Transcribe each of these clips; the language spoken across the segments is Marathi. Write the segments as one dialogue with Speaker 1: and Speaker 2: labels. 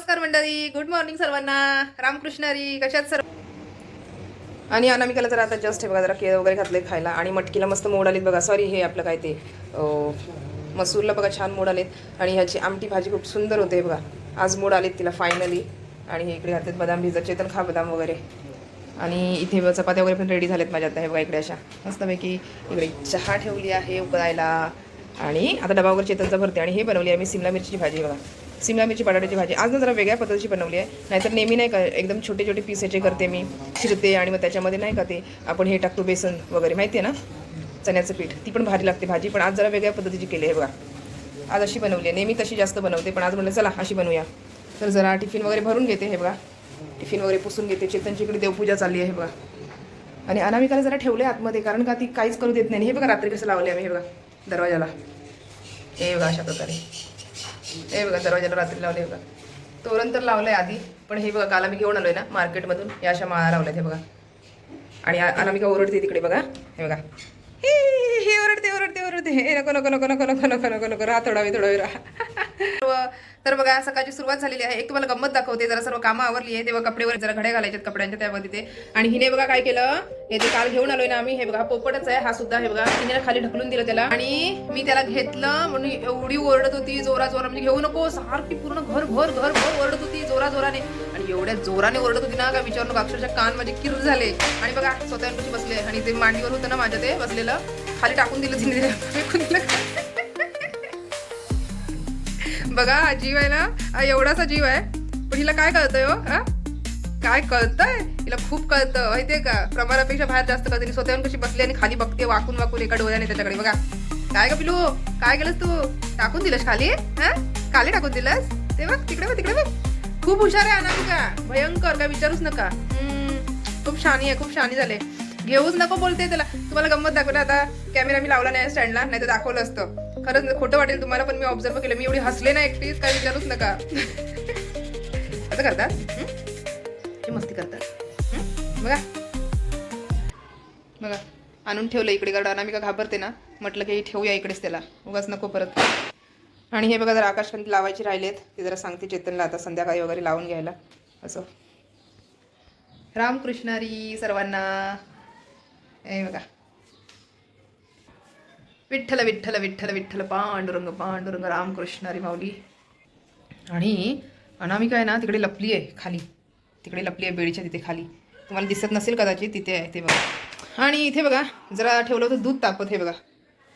Speaker 1: नमस्कार मंडळी गुड मॉर्निंग सर्वांना. रामकृष्णारी कशात सर्व? आणि अनामिकाला जरा आता जस्ट हे बघा जरा केळ वगैरे घातले खायला. आणि मटकीला मस्त मोड आलेत बघा. सॉरी हे आपलं काय ते मसूरला बघा छान मोड आलेत. आणि ह्याची आमटी भाजी खूप सुंदर होते बघा. आज मोड आलेत तिला फायनली आणि हे इकडे घातलेत बदाम भिजत चेतन खा बदाम वगैरे. आणि इथे चपात्या वगैरे पण रेडी झालेत माझ्या आता हे बघा इकडे अशा. मस्तपैकी इकडे चहा ठेवली आहे उकळायला. आणि आता डबा वगैरे चेतनचा भरते. आणि हे बनवली आहे मी सिमला मिरची भाजी बघा. सिमला मिरची बटाट्याची भाजी. आज ना जरा वेगळ्या पद्धतीची बनवली आहे. नाहीतर नेहमी नाही का एकदम छोटे छोटे पीस याचे करते मी. शिरते आणि मग त्याच्यामध्ये नाही का ते आपण हे टाकतो बेसन वगैरे. माहिती आहे ना? चण्याचं पीठ. ती पण भारी लागते भाजी. पण आज जरा वेगळ्या पद्धतीची केली आहे बघा. आज अशी बनवली आहे. नेहमी तशी जास्त बनवते. पण आज म्हणलं चला अशी बनवूया. तर जरा टिफिन वगैरे भरून घेते हे बघा. टिफिन वगैरे पुसून घेते. चेतनची इकडे देवपूजा चालली आहे हे बघा. आणि अनामिकाला जरा ठेवले आतमध्ये कारण का ती काहीच करू देत नाही. हे बघा रात्री कसं लावले आम्ही हे बघा दरवाजाला. हे बघा अशा प्रकारे. हे बघा दरवाजाला रात्री लावले बघा. तोरण तर लावलंय आधी पण हे बघा काल आम्ही घेऊन आलोय ना मार्केटमधून या अशा माळा लावल्यात हे बघा. आणि अनामिका ओरडते तिकडे बघा हे बघा. हे हे ओरडते ओरडते ओरडते हे नको नको नको नको नको नको नको नको राहा थोडा वेळ थोडा वेळ राहा. तर बघा सकाळची सुरुवात झालेली आहे. एक तुम्हाला गंमत दाखवते. जरा सर्व कामं आवरली आहे. तेव्हा कपडे वगैरे जरा घड्या घालायच्यात कपड्यांच्या त्यामध्ये ते. आणि हिने बघा काय केलं? हे ते काल घेऊन आलोय ना आम्ही हे बघा पोपटच आहे. हा सुद्धा हे बघा हिने खाली ढकलून दिलं त्याला. आणि मी त्याला घेतलं म्हणून एवढी ओरडत होती जोरा जोरा म्हणजे घेऊ नको सारखी पूर्ण घर भर घर घर ओरडत होती जोरा जोराने आणि एवढ्या जोराने ओरडत होती ना का विचारू नको अक्षरशः कान माझे किर झाले. आणि बघा स्वतःपाशी बसले. आणि ते मांडीवर होतं ना माझ्या ते बसलेलं. खाली टाकून दिलं तिने. फेकून दिलं. बघा जीव आहे ना एवढासा जीव आहे. पण हिला काय कळतंय हो? हा? काय कळतंय? हिला खूप कळतं. माहितीये का? प्रमाणापेक्षा बाहेर जास्त कळतं. ती स्वतःहून कशी बसली आणि खाली बघते वाकून वाकून एका डोळ्याने त्याच्याकडे. बघा. काय का पिलू? काय केलंस तू? टाकून दिलंस खाली? हा? खाली टाकून दिलंस? ते बघ तिकडे बघ तिकडे बघ. खूप हुशार आहे अनामिका. भयंकर काय विचारूच नका. हम्म, खूप शानी आहे खूप शानी झाले. घेऊच नको बोलते त्याला. तुम्हाला गंमत दाखवलं आता. कॅमेरा मी लावला नाही स्टँडला. नाही तर दाखवलं असतं. खरंच खोटं वाटेल तुम्हाला पण मी ऑब्झर्व केलं. मी एवढी हसले ना एकटीच काय विचारूच नका. असं करतात हं? मस्ती करतात? बघा. बघा. आणून ठेवलं इकडे कारण अनामिका घाबरते ना? म्हटलं की ठेवूया इकडेच त्याला. उगाच नको परत. आणि हे बघा जरा आकाशकंदी लावायची राहिलेत. ते जरा सांगते चेतनला आता संध्याकाळी वगैरे लावून घ्यायला. असं. रामकृष्णारी सर्वांना. हे बघा. विठ्ठल विठ्ठल विठ्ठल विठ्ठल पांडुरंग पांडुरंग रामकृष्णारी माऊली आणि अनामिका आहे ना तिकडे लपली आहे खाली. तिकडे लपली आहे बेडीच्या तिथे खाली. तुम्हाला दिसत नसेल कदाचित तिथे आहे ते बघा. आणि इथे बघा जरा ठेवलं होतं दूध तापत हे बघा.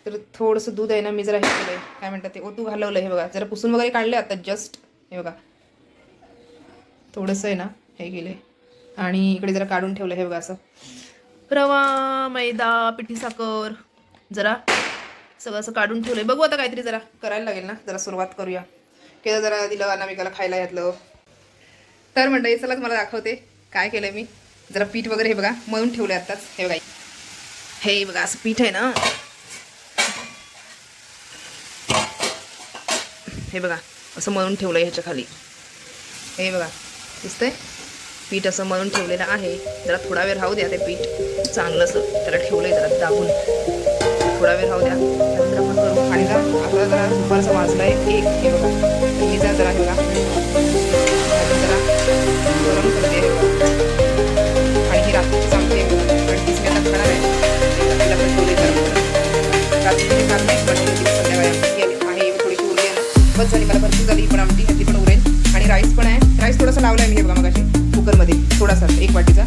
Speaker 1: तर थोडंसं दूध आहे ना मी जरा हे केलं काय म्हणतात ते ओतू घालवलं हे बघा. जरा पुसून वगैरे काढले आता जस्ट. हे बघा. थोडंसं आहे ना हे गेले आणि इकडे जरा काढून ठेवलं हे बघा असं. रवा मैदा पिठी साखर जरा सगळं असं काढून ठेवलं आहे बघू आता काहीतरी जरा करायला लागेल ना. जरा सुरुवात करूया. केलं जरा दिलं अनामिकाला खायला घातलं. तर मंडळी चला तुम्हाला दाखवते काय केलंय मी. जरा पीठ वगैरे हे बघा मळून ठेवलं आत्ताच. हे बघा. हे बघा असं पीठ आहे ना. हे बघा असं मळून ठेवलंय ह्याच्या खाली. हे बघा दिसतंय? पीठ असं मळून ठेवलेलं आहे. जरा थोडा वेळ राहू द्या ते पीठ. चांगलं असं त्याला ठेवलं आहे जरा दाबून. थोडा वेळ राहू द्या. नंतर आपण करू. आणि जरा आपला जरा दुपारचा वाजलाय एक हे बघा तर जरा जरा हे जरा गरम करते. आणि ही रात्री चांगली आहे. तीच मी आता खाणार आहे. पण गरम रात्री काम नाही पण संध्याकाळी आमटी आहे. थोडीशी उरली आहे बस झाली मला भरपूर झाली. पण आमटी पण उरेल. आणि राईस पण आहे. राईस थोडासा लावला आहे मी हे बघा मगाशी कुकरमध्ये. थोडासा एक वाटीचा.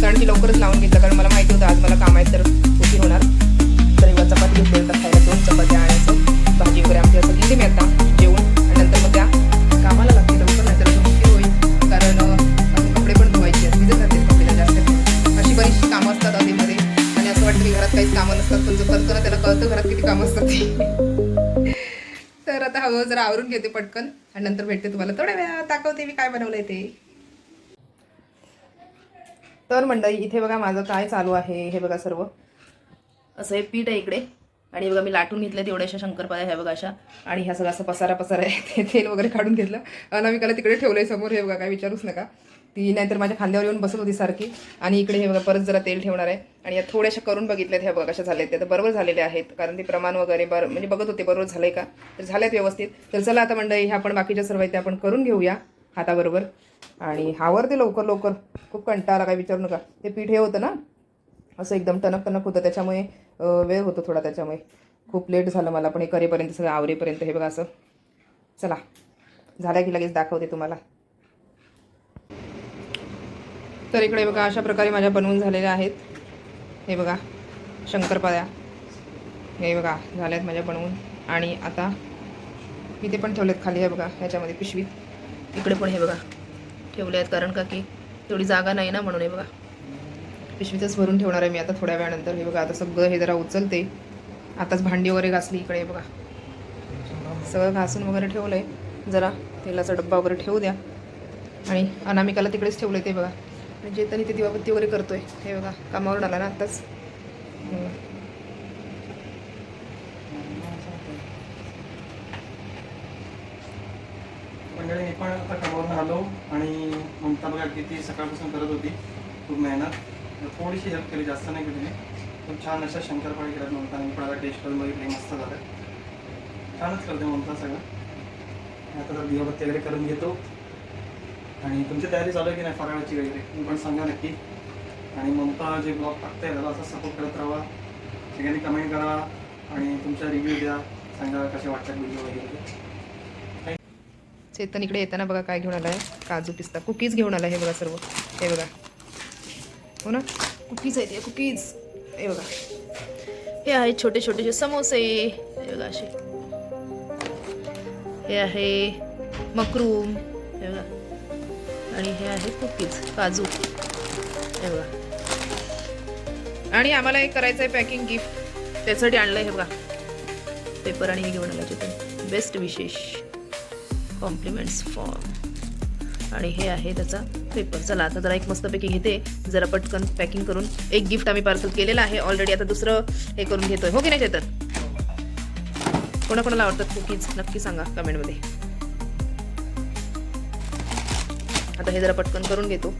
Speaker 1: कारण की लवकरच लावून घेतलं. कारण मला माहिती होतं आज मला काम आहे तर उशीर होणार. तर चपाती खायला दोन चपात्या आणायचं भाजी वगैरे आमची असं मी आता जेवण आणि नंतर मग त्या कामाला लागते लवकर उशीर होईल कारण कपडे पण धुवायचे आहेत भिजत कपडे जास्त अशी बरीचशी कामं असतात आधीमध्ये आणि असं वाटतं की घरात काहीच कामं नसतात पण जो करतो ना त्याला कळतं घरात किती कामं असतात तर आता हवं जरा आवरून घेते पटकन आणि नंतर भेटते तुम्हाला. थोड्या वेळा दाखवते मी काय बनवलंय ते. तर मंडळी इथे बघा माझं काय चालू आहे हे बघा सर्व. असं हे पीठ आहे इकडे. आणि बघा मी लाटून घेतलं तेवढ्याशा शंकरपाळ्या ह्या बघा अशा. आणि ह्या सगळा असं पसारा पसारा आहे. ते तेल वगैरे काढून घेतलं. अनामिकाला तिकडे ठेवलंय समोर. हे बघा काय विचारूच नका. ती नाहीतर माझ्या खांद्यावर येऊन बसत होती सारखी. आणि इकडे हे बघा परत जरा तेल ठेवणार आहे. आणि या थोड्याशा करून बघितल्यात ह्या बघा कशा झाल्यात त्या तर बरोबर झालेल्या आहेत. कारण ते प्रमाण वगैरे बरं म्हणजे बघत होते बरोबर झालंय का? तर झाल्यात व्यवस्थित. तर चला आता मंडळी ह्या आपण बाकीच्या सर्व आहेत त्या आपण करून घेऊया हाताबरोबर. आणि आवरते लवकर लवकर. खूप कंटाळा काय विचारू नका. ते पीठ हे होतं ना? असं एकदम टनक टनक होतं. त्याच्यामुळे वेळ होतो थोडा त्याच्यामुळे. खूप लेट झालं मला पण हे करेपर्यंत सगळं आवरेपर्यंत हे बघा असं. चला झाल्या की लगेच दाखवते तुम्हाला. तर इकडे बघा अशा प्रकारे माझ्या बनवून झालेल्या आहेत. हे बघा शंकरपाळ्या. हे बघा झाल्यात माझ्या बनवून. आणि आता मी ते पण ठेवलेत खाली हे बघा ह्याच्यामध्ये पिशवीत इकडे पण हे बघा ठेवले आहेत कारण का की तेवढी जागा नाही ना म्हणून हे बघा. पिशवीतच भरून ठेवणार आहे मी आता थोड्या वेळानंतर. हे बघा आता सगळं हे जरा उचलते. आताच भांडी वगैरे घासली इकडे बघा. सगळं घासून वगैरे ठेवलं आहे जरा तेलाचा डब्बा वगैरे ठेवू द्या. आणि अनामिकाला तिकडेच ठेवलं ते बघा. आणि जे तरी ते दिवाबत्ती वगैरे करतो आहे हे बघा कामावरून आला ना आत्ताच
Speaker 2: मंडळी मी पण आता कामावरून आलो आणि ममता बघा किती सकाळपासून करत होती. खूप मेहनत. थोडीशी हेल्प केली जास्त नाही केली खूप छान अशा शंकरपाळी केल्यात ममता आणि पण आता टेस्ट करून बघितली मस्त झालं. छानच करते ममता सगळं. आता तर दिवाबत्ती वगैरे करून घेतो. आणि तुमची तयारी चालू आहे की नाही फराळाची वगैरे? तुम्ही पण सांगा नक्की. आणि ममता जे ब्लॉग टाकताय त्याला असं सपोर्ट करत राहा. सगळ्यांनी कमेंट करा आणि तुमचा रिव्ह्यू द्या. सांगा कसे वाटतात व्हिडिओ वगैरे.
Speaker 1: चेतन इकडे येताना बघा काय घेऊन आलाय. काजू पिस्ता. कुकीज घेऊन आलाय हे बघा सर्व. हे बघा. हो ना? कुकीज आहेत या कुकीज. हे बघा. हे आहे छोटे छोटेसे समोसे. हे बघा असे. हे आहे मकरूम हे बघा. आणि हे आहे कुकीज काजू. हे बघा. आणि आम्हाला एक करायचं आहे पॅकिंग गिफ्ट. त्यासाठी आणलं हे बघा. पेपर आणि हे घेऊन आलं तिथे बेस्ट विशेष. Compliments form. आणि हे आहे त्याचा पेपर चला आता जरा एक मस्तपैकी घेते. जरा पटकन पॅकिंग करून एक गिफ्ट आम्ही पार्सल केलेलं आहे. ऑलरेडी आता दुसरं हे करून घेतोय. हो की नाही चेतन? कोणाकोणाला आवडतात कुकीज नक्की सांगा कमेंटमध्ये आता हे जरा पटकन करून घेतो.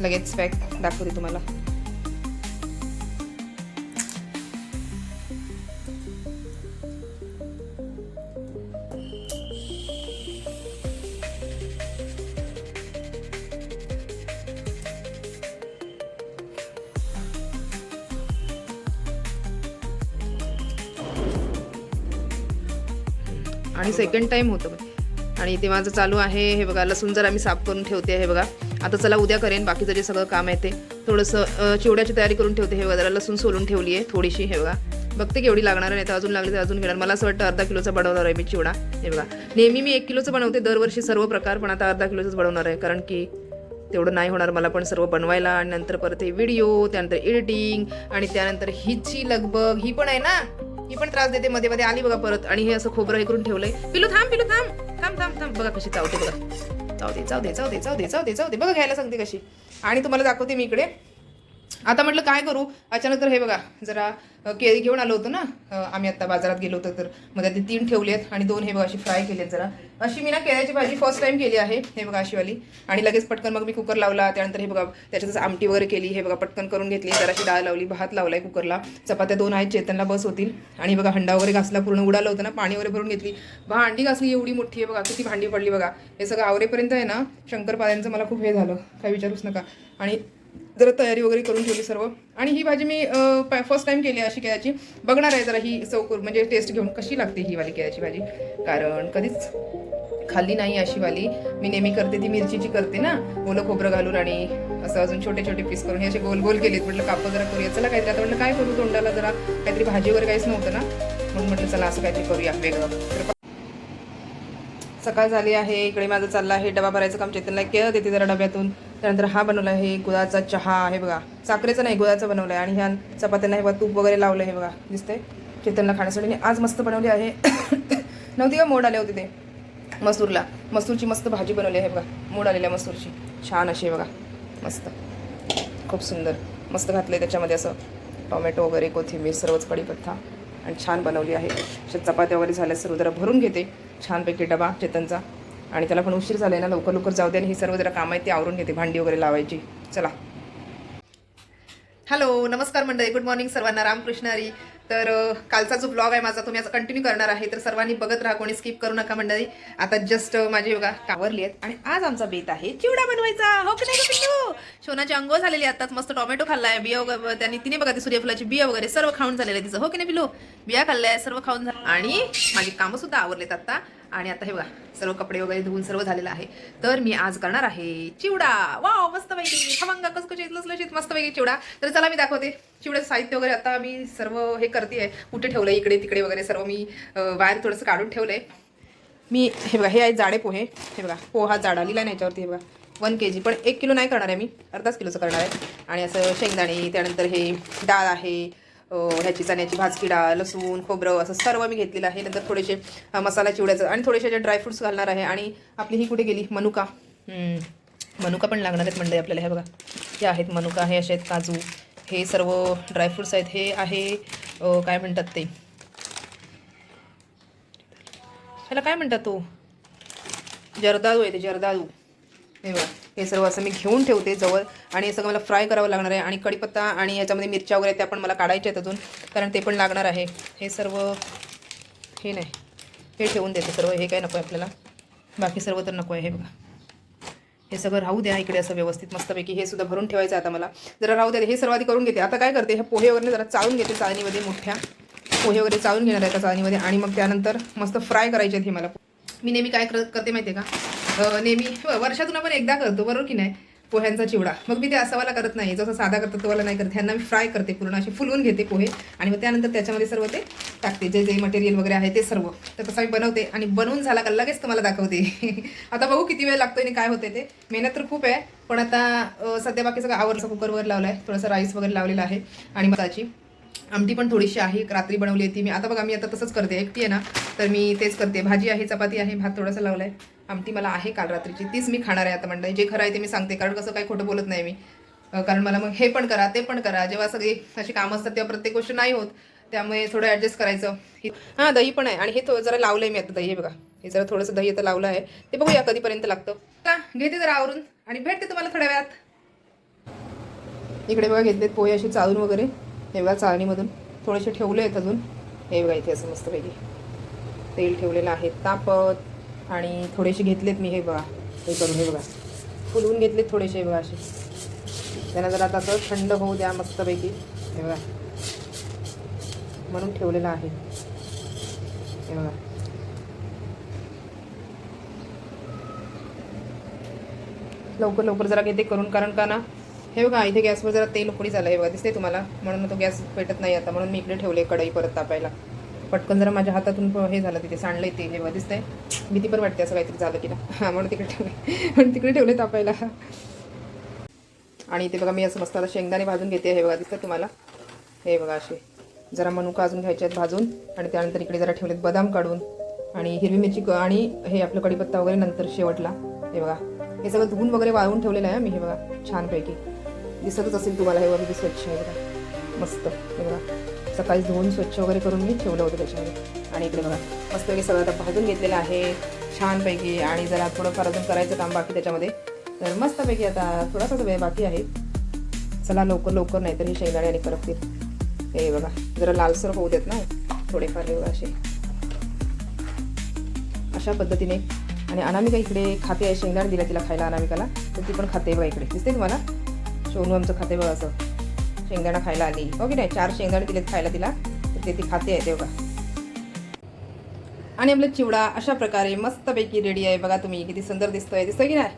Speaker 1: लगेच पॅक दाखवते तुम्हाला. आणि सेकंड टाइम होतं आणि ते माझं चालू आहे हे बघा लसूण जर आम्ही साफ करून ठेवते हे बघा. आता चला उद्या करेन बाकीचं जे सगळं काम आहे ते. थोडंसं चिवड्याची तयारी करून ठेवते हे बघा जरा लसूण सोलून ठेवली आहे थोडीशी हे बघा. बघते केवढी लागणार आहे नाही तर अजून लागली तर अजून घेणार. मला असं वाटतं अर्धा किलोचा बनवणार आहे मी चिवडा हे बघा. नेहमी मी एक किलोचं बनवते दरवर्षी सर्व प्रकार पण आता अर्धा किलोचंच बनवणार आहे कारण की तेवढं नाही होणार मला पण सर्व बनवायला. आणि नंतर परत हे व्हिडिओ त्यानंतर एडिटिंग आणि त्यानंतर हिची लगबग ही पण आहे ना? ही पण त्रास देते मध्ये मध्ये आली बघा परत. आणि हे असं खोबरं हे करून ठेवलंय. पिलू थांब पिलू थांब. थांब थांब थांब. बघा कशी चावते बघा. चावते दे चावते दे चावते दे दे दे दे बघा घ्यायला सांगते कशी. आणि तुम्हाला दाखवते मी इकडे. आता म्हटलं काय करू? अचानक तर हे बघा जरा केळी घेऊन आलो होतो ना आम्ही आता बाजारात गेलो होतो तर मग ते तीन ठेवले आहेत आणि दोन हे बघा अशी फ्राय केली आहेत जरा. अशी मी ना केळ्याची भाजी फर्स्ट टाइम केली आहे हे बघा अशीवाली. आणि लगेच पटकन मग मी कुकर लावला त्यानंतर हे बघा त्याच्यातच आमटी वगैरे केली हे बघा पटकन करून घेतली जराशी डाळ लावली भात लावलाय कुकरला चपात्या दोन आहेत चेतनला बस होतील. आणि बघा हंडा वगैरे घासला पूर्ण उडालं होतं ना पाणी वगैरे भरून घेतली. भांडी घासली एवढी मोठी आहे बघा किती भांडी पडली बघा. हे सगळं आवरेपर्यंत आहे ना शंकरपाद्यांचं मला खूप हे झालं. काय विचारूच नका. आणि जरा तयारी वगैरे करून ठेवली सर्व. आणि ही भाजी मी फर्स्ट टाइम केली आहे अशी केळ्याची. बघणार आहे जरा ही चौकूर करून म्हणजे टेस्ट घेऊन कशी लागते ही वाली केळ्याची भाजी. कारण कधीच खाल्ली नाही अशी वाली. मी नेहमी करते ती मिरचीची करते ना. ओलं खोबरं घालून आणि असं अजून छोटे छोटे पीस करून. हे असे गोल गोल केलेत. म्हटलं कापं जरा करूया. चला काहीतरी आता म्हटलं काय करू तोंडाला जरा? काहीतरी भाजी वगैरे काहीच नव्हतं ना. म्हणून म्हटलं चला असं काहीतरी करूया वेगळं. सकाळ झाली आहे. इकडे माझं चाललं आहे डबा भरायचं काम. चेतनला केलं देते जरा डब्यातून. त्यानंतर हा बनवला आहे गुळाचा चहा आहे बघा. साखरेचा नाही गुळाचा बनवला आहे आणि ह्या चपात्यांना हे बघा तूप वगैरे लावलं हे बघा. दिसतंय. चेतनला खाण्यासाठी. आणि आज मस्त बनवली आहे. नव्हती का? मोड आले होते ते. मसूरला. मसूरची मस्त भाजी बनवली आहे बघा. मोड आलेल्या मसूरची. छान अशी आहे बघा. मस्त. खूप सुंदर. मस्त घातले त्याच्यामध्ये असं टोमॅटो वगैरे कोथिंबीर सर्वच कढीपत्ता आणि छान बनवली आहे. अशा चपात्या वगैरे झाल्या सर्व जरा भरून घेते. छानपैकी डबा चेतनचा आणि त्याला पण उशीर झाला ना लवकर लवकर जाऊ दे आणि ही सर्व जरा कामं आहेत ती आवरून घेते भांडी वगैरे लावायची. चला. हॅलो नमस्कार मंडळी. गुड मॉर्निंग सर्वांना. रामकृष्ण हरी. तर कालचा जो ब्लॉग आहे माझा तुम्ही असं कंटिन्यू करणार आहे. तर सर्वांनी बघत राहा कोणी स्किप करू नका मंडळी. आता जस्ट माझी बघा कावरली आहेत. आणि आज आमचा बेत आहे चिवडा बनवायचा. हो की नाही शोनाची अंघोळ झालेली आताच मस्त टोमॅटो खाल्लाय बिया वगैरे त्यांनी तिने बघा ती सूर्यफुलाची बिया वगैरे सर्व खाऊन झालेलं आहे तिचं. हो की नाही पिल्लू? बिया खाल्ल्या सर्व खाऊन झालं आणि माझी कामं सुद्धा आवरलेत आता आणि आता हे बघा सर्व कपडे वगैरे धुवून सर्व झालेलं आहे. तर मी आज करणार आहे चिवडा. वाव मस्त पैकी खमंग कसकशीत लसलशीत मस्त पैकी चिवडा. तर चला मी दाखवते. चिवड्याचं साहित्य वगैरे आता मी सर्व हे करते आहे कुठे ठेवलं इकडे तिकडे वगैरे सर्व मी वायर बाहेर थोडंसं काढून ठेवलंय. मी हे बघा हे आहे जाडे पोहे. हे बघा पोहा जाडा लिहिला नाही याच्यावरती हे बघा. वन के जी पण एक किलो नाही करणार आहे मी. अर्धाच किलोचं करणार आहे. आणि असं शेंगदाणे त्यानंतर हे डाळ आहे. ह्याची चण्याची भाजकी डाळ लसूण खोबरं असं सर्व मी घेतलेलं आहे. नंतर थोडेसे मसाला चिवड्याचं आणि थोडेसे जे ड्रायफ्रुट्स घालणार आहे. आणि आपली ही कुठे गेली? मनुका. मनुका पण लागणार आहेत मंडळी आपल्याला. हे बघा. हे आहेत मनुका हे असे आहेत काजू. हे सर्व ड्रायफ्रुट्स आहेत. हे आहे काय म्हणतात ते? ह्याला काय म्हणतात तो? जर्दाळू आहे ते जर्दाळू. हे बघा. हे सर्व असं मी घेऊन ठेवते जवळ. आणि हे सगळं मला फ्राय करावं लागणार आहे. आणि कढीपत्ता आणि याच्यामध्ये मिरच्या वगैरे त्या पण मला काढायच्या आहेत अजून. कारण ते पण लागणार आहे. हे सर्व हे नाही. हे ठेवून देते सर्व. हे काय नको आहे आपल्याला. बाकी सर्व तर नको आहे हे बघा. हे सगळं राहू द्या इकडे असं व्यवस्थित मस्तपैकी. हे सुद्धा भरून ठेवायचं आहे आता मला. जरा राहू द्या हे सर्व आधी करून घेते. आता काय करते? हे पोहे वगैरे जरा चाळून घेते चाळणीमध्ये मोठ्या. पोहे वगैरे चाळून घेणार आहे त्या चाळणीमध्ये. आणि मग त्यानंतर मस्त फ्राय करायचे आहेत हे मला. मी नेहमी काय करते माहिती आहे का? नेहमी वर्षातून आपण एकदा करतो बरोबर की नाही? पोह्यांचा चिवडा. मग मी ते असावाला करत नाही. जसं साधा करतो तवाला नाही करत. ह्यांना मी फ्राय करते पूर्ण असे फुलवून घेते पोहे. आणि मग त्यानंतर त्याच्यामध्ये सर्व ते टाकते. जे जे मटेरियल वगैरे आहे ते सर्व. तर तसं मी बनवते. आणि बनवून झाला का लगेच तुम्हाला दाखवते. आता बघू किती वेळ लागतो आणि काय होते ते. मेहनत तर खूप आहे. पण आता सध्या बाकी सगळं आवरचं कुकरवर लावलं आहे थोडंसं राईस वगैरे लावलेला आहे. आणि मताची आमटी पण थोडीशी आहे. रात्री बनवली होती मी. आता बघा मी आता तसंच करते. एकटी आहे ना तर मी तेच करते. भाजी आहे चपाती आहे भात थोडासा लावलाय. आमटी मला आहे काल रात्रीची तीच मी खाणार आहे आता म्हणलं जे खरं आहे ते मी सांगते कारण कसं काही खोटं बोलत नाही मी. कारण मला मग हे पण करा ते पण करा. जेव्हा सगळी अशी कामं असतात तेव्हा प्रत्येक गोष्ट नाही होत. त्यामुळे थोडं ॲडजस्ट करायचं. हां दही पण आहे. आणि हे थोडं जरा लावलं आहे मी आता दही हे बघा. हे जरा थोडंसं दही आता लावलं आहे. ते बघूया कधीपर्यंत लागतं. का घेते जरा आवरून. आणि भेटते तुम्हाला थोड्या वेळात. इकडे बघा घेतलेत पोहे असे चाळून वगैरे. हे बघा चाळणीमधून. थोडेसे ठेवले आहेत अजून. हे बघा इथे असं मस्तपैकी तेल ठेवलेलं आहे. तापत. आणि थोडेसे घेतलेत मी हे बघा. हे करून हे बघा. फुलवून घेतलेत थोडेसे बघा असे. त्यांना जरा आता असं थंड होऊ द्या मस्तपैकी. हे बघा. म्हणून ठेवलेलं आहे. हे बघा. लवकर लवकर जरा घेते करून कारण का ना हे बघा इथे गॅसवर जरा तेल उकडी झालं आहे बघा. दिसते तुम्हाला? म्हणून तो गॅस पेटत नाही आता. म्हणून मी इकडे ठेवले कढई परत तापायला. पटकन जरा माझ्या हातातून हे झालं तिथे सांडलंय ते हे बघा दिसतंय. भीती पण वाटते असं काहीतरी झालं की ना. हां म्हणून तिकडे ठेवले म्हणून तिकडे ठेवले तापायला. आणि इथे बघा मी असं मस्त आता शेंगदाणे भाजून घेते हे बघा दिसतं तुम्हाला? हे बघा असे. जरा मनुका अजून घ्यायचे आहेत भाजून. आणि त्यानंतर इकडे जरा ठेवलेत बदाम काढून. आणि हिरवी मिरची क- आणि हे आपलं कढीपत्ता वगैरे नंतर शेवटला. हे बघा. हे सगळं धुवून वगैरे वाळवून ठेवलेलं आहे मी हे बघा छानपैकी. दिसतच असेल तुम्हाला हे वगैरे स्वच्छ आहे बघा. मस्त हे बघा. सकाळी धुवून स्वच्छ वगैरे करून मी ठेवलं होतं त्याच्यामध्ये. आणि इकडे बघा मस्तपैकी सगळं आता भाजून घेतलेलं आहे छानपैकी. आणि जरा थोडंफार अजून करायचं काम बाकी त्याच्यामध्ये. तर मस्तपैकी आता थोडासा वेळ बाकी आहे. चला लवकर लवकर नाही तर हे शेंगदाणे आणि करपतील. हे बघा जरा लालसर होऊ देत ना. थोडेफार हे असे. अशा पद्धतीने. आणि अनामिका इकडे खाते आहे शेंगदाणे दिला तिला खायला अनामिकाला. तर ती पण खाते बघा इकडे. दिसते तुम्हाला? सोनू आमचं खाते बघा असं. शेंगदाणा खायला आली. हो की नाही? चार शेंगदाणे दिलेत खायला तिला. तर ते ती खाते आहे ते बघा आणि आपला चिवडा अशा प्रकारे मस्तपैकी रेडी आहे. बघा तुम्ही किती सुंदर दिसतोय. दिसतोय की नाही?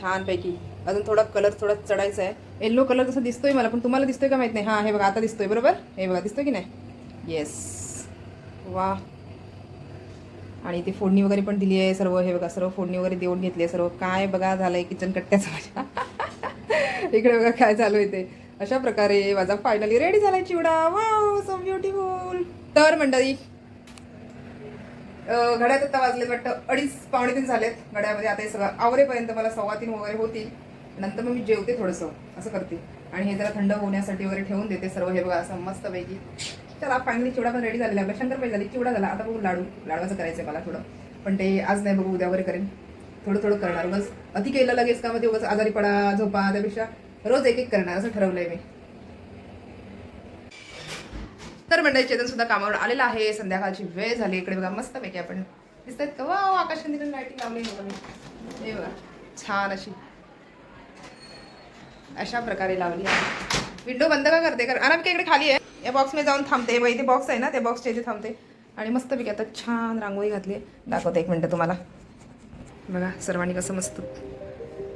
Speaker 1: छानपैकी. अजून थोडा कलर थोडा चढायचा आहे. येल्लो कलर जसं दिसतोय मला पण तुम्हाला दिसतोय का माहीत नाही? हां हे बघा आता दिसतोय बरोबर? हे बघा दिसतोय की नाही? येस वा. आणि ती फोडणी वगैरे पण दिली आहे सर्व. हे बघा सर्व फोडणी वगैरे देऊन घेतली आहे सर्व. काय बघा झालंय किचन कट्ट्याचं माझ्या. इकडे बघा काय चालू आहे ते. अशा प्रकारे माझा फायनली रेडी झाला चिवडा. वाव सो ब्युटिफुल तर मंडळी घड्यात आता वाजले वाटतं. अडीच पावणे तीन झालेत. घड्यामध्ये आता हे सगळं आवरेपर्यंत मला सव्वा तीन वगैरे होतील. नंतर मग मी जेवते थोडंसं. असं करते. आणि हे जरा थंड होण्यासाठी वगैरे ठेवून देते सर्व. हे बघा असं मस्तपैकी. चला फायनली चिवडा पण रेडी झालेला आहे. आपला शंकरपाई झाली. चिवडा झाला. आता बघू लाडू. लाडवाचं करायचं आहे मला थोडं. पण ते आज नाही बघू. उद्या वगैरे करेन. थोडं थोडं करणार. बस अति केलं लगेच का मध्ये उगाच आजारी पडा झोपा. त्यापेक्षा रोज एक एक करणार असं ठरवलंय मी. तर मंडळी चेतन सुद्धा कामावर आलेला आहे. संध्याकाळची वेळ झाली. इकडे बघा मस्त पैकी आपण दिसतात का? वा आकाश लाईटिंग लावली हे बघा छान अशी. अशा प्रकारे लावली आहे. विंडो बंद का करते? कारण आराम इकडे खाली आहे. या बॉक्समध्ये जाऊन थांबते. बघा इथे बॉक्स आहे ना त्या बॉक्सच्या इथे थांबते. आणि मस्त पैकी आता छान रांगोळी घातली आहे. दाखवते एक मिनटं तुम्हाला. बघा सर्वांनी कसं मस्त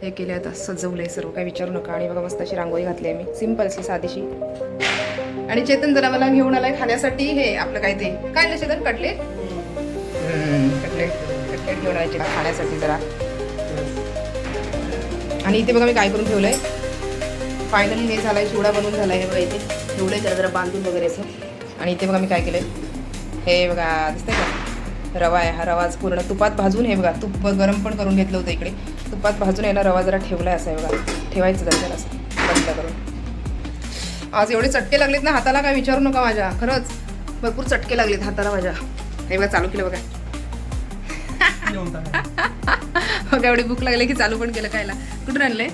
Speaker 1: हे केले आता सजवलंय सर्व. काही विचारू नका. आणि बघा मस्त अशी रांगोळी घातली आहे मी सिम्पलशी साधीशी. आणि चेतन जरा मला घेऊन आलाय खाण्यासाठी. हे आपलं काय ते? काय ना चेतन? कटलेट कटलेट कटलेट घेऊन आलाय चेतन खाण्यासाठी जरा. आणि इथे बघा मी काय करून ठेवलंय? फायनली हे झालाय चिवडा बनवून झालाय. हे बघा इथे. ठेवलंय जरा जरा बांधून वगैरे असं. आणि इथे बघा मी काय केलंय? हे बघा दिसतंय का? रवा आहे हा रवा आज पूर्ण तुपात भाजून हे बघा तूप गरम पण करून घेतलं होतं इकडे. तुपात भाजून याला रवा जरा ठेवलाय असं आहे बघा. ठेवायचं जरा त्याला असं बंद करून. आज एवढे चटके लागलेत ना हाताला काय विचारू नका माझ्या. खरंच भरपूर चटके लागलेत हाताला माझ्या. हे बघा चालू केलं बघा. बघा एवढी भूक लागली की चालू पण केलं खायला. कुठून आणलंय?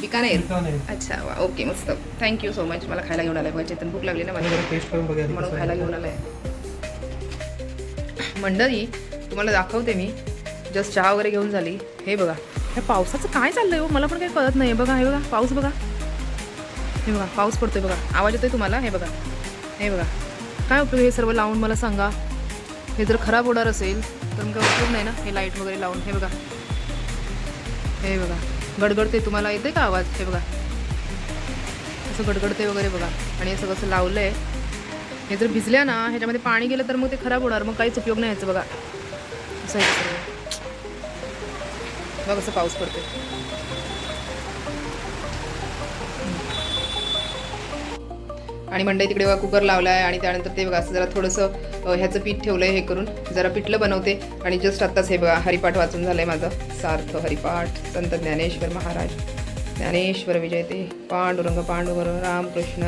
Speaker 1: बिकानेर. अच्छा वा ओके मस्त. थँक्यू सो मच मला खायला घेऊन आलाय बघा चेतन भूक लागली ना
Speaker 2: आधी
Speaker 1: म्हणून खायला
Speaker 2: आहे.
Speaker 1: घेऊन आलाय. मंडळी तुम्हाला दाखवते मी. जस्ट चहा वगैरे घेऊन झाली. हे बघा. हे पावसाचं काय चाललंय हो? मला पण काही कळत नाही बघा हे बघा. पाऊस बघा. हे बघा पाऊस पडतोय बघा. आवाज येतोय तुम्हाला? हे बघा. हे बघा. काय उपयोग हे सर्व लावून मला सांगा? हे जर खराब होणार असेल तर मग काय उपयोग नाही ना? हे लाइट वगैरे लावून. हे बघा. हे बघा. गडगडते तुम्हाला येते का आवाज? हे बघा. असं गडगडते वगैरे बघा. आणि हे सगळं असं लावलं आहे हे जर भिजल्या ना ह्याच्यामध्ये पाणी गेलं तर मग ते खराब होणार. मग काहीच उपयोग नाही याचं बघा. असं आहे बघ कसं पाऊस पडतो आणि मंडई तिकडे बघा कुकर लावला आहे आणि त्यानंतर ते बघा असं जरा थोडंसं ह्याचं पीठ ठेवलं आहे हे करून. जरा पिठलं बनवते. आणि जस्ट आत्ताच हे बघा हरिपाठ वाचून झालं आहे माझं. सार्थ हरिपाठ संत ज्ञानेश्वर महाराज. ज्ञानेश्वर विजय ते. पांडुरंग पांडुवर. रामकृष्ण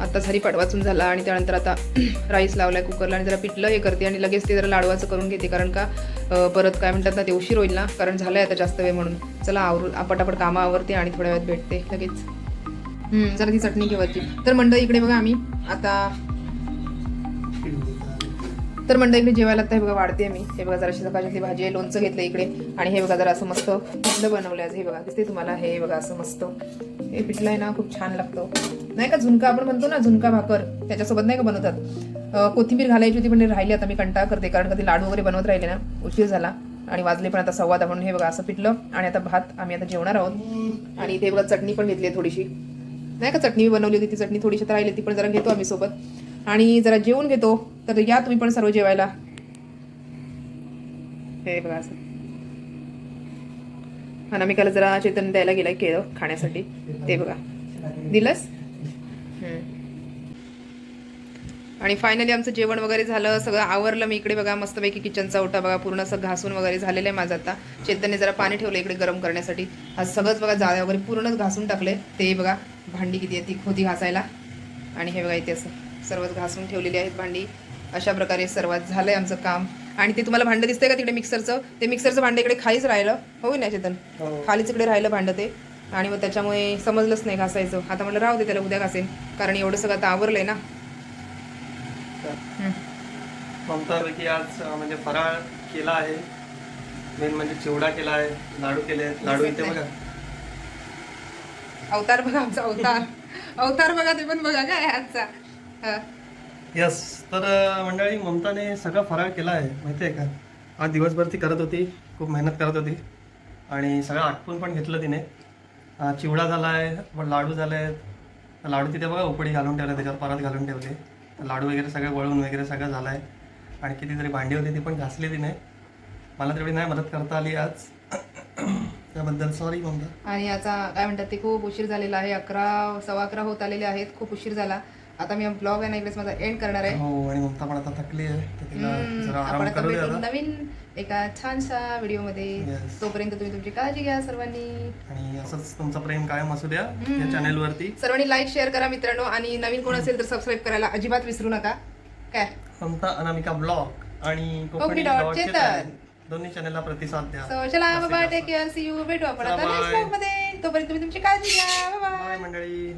Speaker 1: आत्ता रामकृष्ण हरी झाला आणि त्यानंतर आता राईस लावलाय कुकरला आणि जरा पिठलं हे करते आणि लगेच ते जरा लाडवाचं करून घेते कारण का परत काय म्हणतात ना ते उशीर होईल ना कारण झालं आहे आता जास्त वेळ म्हणून. चला आवरून पटापट कामं आवरते आणि थोड्या वेळात भेटते लगेच. हम्म, जरा ती चटणी घेवायची तर मंडळ इकडे बघा आम्ही. आता तर मंडळ इकडे जेवायला आता हे बघा वाढते मी. हे बघा जराशी सकाळची भाजी आहे लोणचं घेतलं इकडे. आणि हे बघा जरा असं मस्त पिठलं बनवलं आहे हे बघा दिसते तुम्हाला? हे बघा असं मस्त. हे पिठलं आहे ना खूप छान लागतं. नाही का झुणका आपण म्हणतो ना झुणका भाकर त्याच्यासोबत नाही का बनवतात? कोथिंबीर घालायची होती पण राहिली आता मी कंटाळ करते कारण कधी लाडू वगैरे बनवत राहिले ना उशीर झाला. आणि वाजले पण आता संवाद म्हणून हे बघा असं पिठलं. आणि आता भात आम्ही आता जेवणार आहोत. आणि इथे बघा चटणी पण घेतली आहे थोडीशी. नाही का चटणी बनवली होती ती चटणी थोडीशी तर राहिली ती पण जरा घेतो आम्ही सोबत. आणि जरा जेवून घेतो. तर या तुम्ही पण सर्व जेवायला. हे बघा असं. अनामिकाला जरा चेतन द्यायला गेलाय केळं खाण्यासाठी. ते बघा. दिलंस? आणि फायनली आमचं जेवण वगैरे झालं सगळं आवरलं. मी इकडे बघा मस्तपैकी किचनचा ओटा बघा पूर्ण असं घासून वगैरे झालेलं आहे माझं आता. चेतनने जरा पाणी ठेवलं इकडे गरम करण्यासाठी. आज सगळंच बघा जाळ्या वगैरे पूर्णच घासून टाकले ते बघा भांडी किती आहे ती होती घासायला. आणि हे बघा इथे असं सर्वच घासून ठेवलेली आहेत भांडी. अशा प्रकारे सर्वात झालंय आमचं काम. आणि ते तुम्हाला भांडं दिसतंय का तिकडे मिक्सरचं ते मिक्सरचं भांडं इकडे खालीच राहिलं. हो ना चेतन?
Speaker 2: हो.
Speaker 1: खालीच इकडे राहिलं भांडं ते. आणि मग त्याच्यामुळे समजलंच नाही घासायचं. आता म्हणलं राहू दे त्याला उद्या घासेन. कारण एवढं सगळं आता आवरलंय ना. हम्म.
Speaker 2: ममतापैकी आज म्हणजे फराळ केला आहे. मेन म्हणजे चिवडा केला आहे. लाडू केले आहेत. लाडू इथे बघा.
Speaker 1: अवतार बघा आमचा अवतार. अवतार बघा ते पण बघा काय आजचा. हा.
Speaker 2: यस तर मंडळी ममताने सगळं फराळ केला आहे माहिती आहे का? आज दिवसभर ती करत होती खूप मेहनत करत होती. आणि सगळं आटपून पण घेतलं तिने. चिवडा झाला आहे पण लाडू झाले आहेत लाडू तिथे बघा उपडी घालून ठेवले त्याच्यावर परत घालून ठेवले. लाडू वगैरे सगळं वळून वगैरे सगळं झालं आहे आणि कितीतरी भांडी होती ती पण घासली तिने. मला तेवढी नाही मदत करता आली आज. त्याबद्दल सॉरी ममता.
Speaker 1: आणि याचा काय म्हणतात ते खूप उशीर झालेला आहे अकरा सव्वा अकरा होत आलेले आहेत खूप उशीर झाला. आता मी ब्लॉग आहे ना इकडेच माझा एंड करणार आहे.
Speaker 2: हो आणि ममता पण आता थकली आहे. तिला
Speaker 1: आपण
Speaker 2: आराम
Speaker 1: आता
Speaker 2: करू दे
Speaker 1: भेटू
Speaker 2: आता.
Speaker 1: नवीन एका छानशा व्हिडिओमध्ये
Speaker 2: Yes.
Speaker 1: तोपर्यंत तुम्ही तुमची काळजी घ्या सर्वांनी.
Speaker 2: आणि असंच तुमचं प्रेम कायम असू द्या या चॅनेलवरती
Speaker 1: सर्वांनी लाईक शेअर करा मित्रांनो. आणि नवीन कोण असेल तर सबस्क्राईब करायला अजिबात विसरू नका. काय?
Speaker 2: ममता अनामिका ब्लॉग आणि
Speaker 1: कोकणी
Speaker 2: कोकणी
Speaker 1: dot
Speaker 2: dot
Speaker 1: चेतन.
Speaker 2: चेतन. दोन्ही चॅनेलला प्रतिसाद द्या.
Speaker 1: So, चला बाबा. टेक केअर सी यू भेटू आपण
Speaker 2: चला,
Speaker 1: आता नेक्स्ट
Speaker 2: bye.
Speaker 1: ब्लॉगमध्ये. तोपर्यंत तुम्ही तुमची काळजी घ्या. बाय
Speaker 2: बाय मंडळी.